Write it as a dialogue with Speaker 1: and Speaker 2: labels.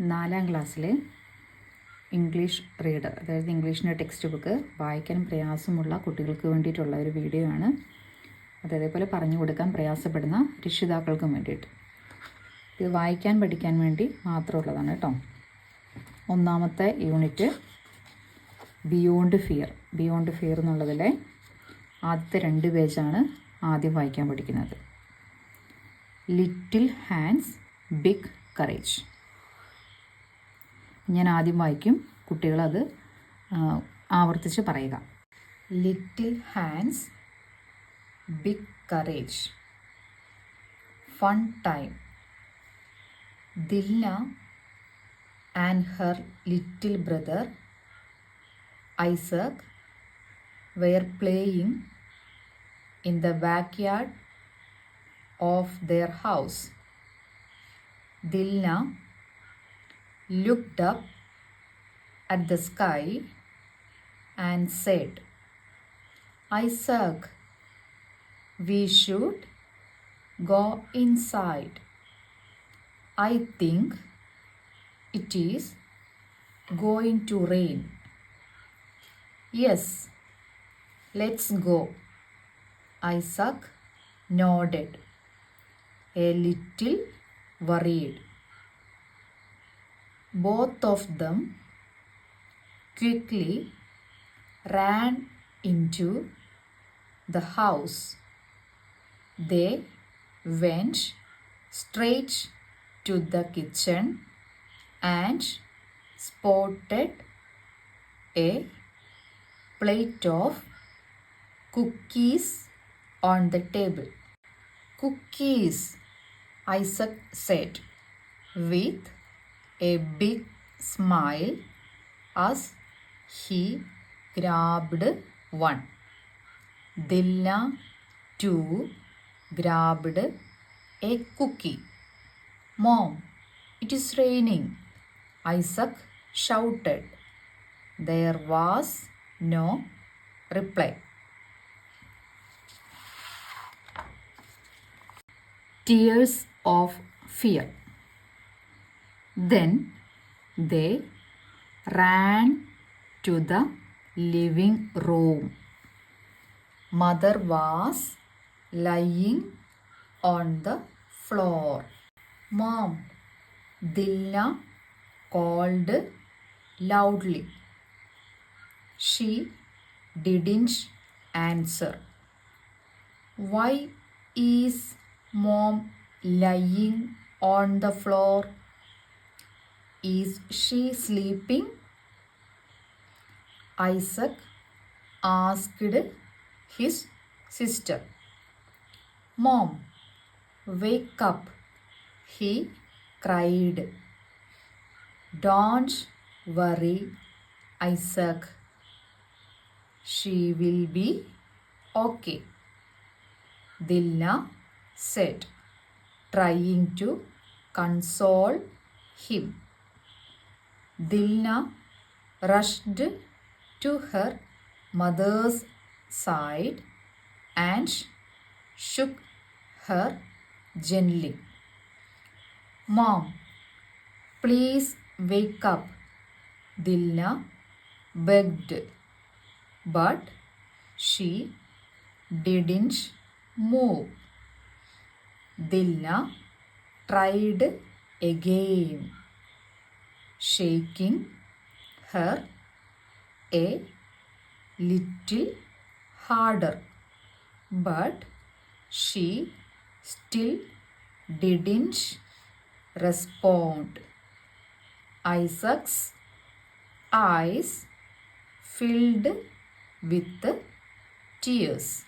Speaker 1: നാലാം ക്ലാസ്സിൽ English reader അതായത് ഇംഗ്ലീഷിന്റെ ടെക്സ്റ്റ് ബുക്ക് വായിക്കാൻ പ്രയാസമുള്ള കുട്ടികൾക്ക് വേണ്ടിയിട്ടുള്ള ഒരു വീഡിയോ ആണ്. അത് അതേപോലെ പറഞ്ഞു കൊടുക്കാൻ പ്രയാസപ്പെടുന്ന രക്ഷിതാക്കൾക്കും വേണ്ടിയിട്ട്. ഇത് വായിക്കാൻ പഠിക്കാൻ വേണ്ടി മാത്രമുള്ളതാണ് കേട്ടോ. ഒന്നാമത്തെ unit beyond fear beyond fear എന്നുള്ളതിലെ ആദ്യത്തെ രണ്ട് പേജാണ് ആദ്യം വായിക്കാൻ പഠിക്കുന്നത്. ലിറ്റിൽ ഹാൻഡ്സ് ബിഗ് കറേജ് ഞാൻ ആദ്യം വായിക്കും. കുട്ടികളത് ആവർത്തിച്ച് പറയുക. Little hands big courage fun time Dilna and her little brother Isaac were playing in the backyard of their house. Dilna looked up at the sky and said, Isaac, we should go inside. I think it is going to rain. Yes, let's go. Isaac nodded, a little worried. Both of them quickly ran into the house. They went straight to the kitchen and spotted a plate of cookies on the table. Cookies, Isaac said with a big smile as he grabbed one. Dilla too grabbed a cookie. Mom, it is raining, Isaac shouted. There was no reply. tears of fear. Then they ran to the living room. Mother was lying on the floor. Mom, Dilla called loudly. She didn't answer. Why is mom lying on the floor? Is she sleeping? Isaac asked his sister. Mom, wake up, he cried. Don't worry, Isaac. She will be okay. Dilla said, trying to console him. Dilna rushed to her mother's side and shook her gently. Mom, please wake up, Dilna begged, but she didn't move. Dilna tried again, shaking her a little harder, but she still didn't respond. Isaac's eyes filled with tears.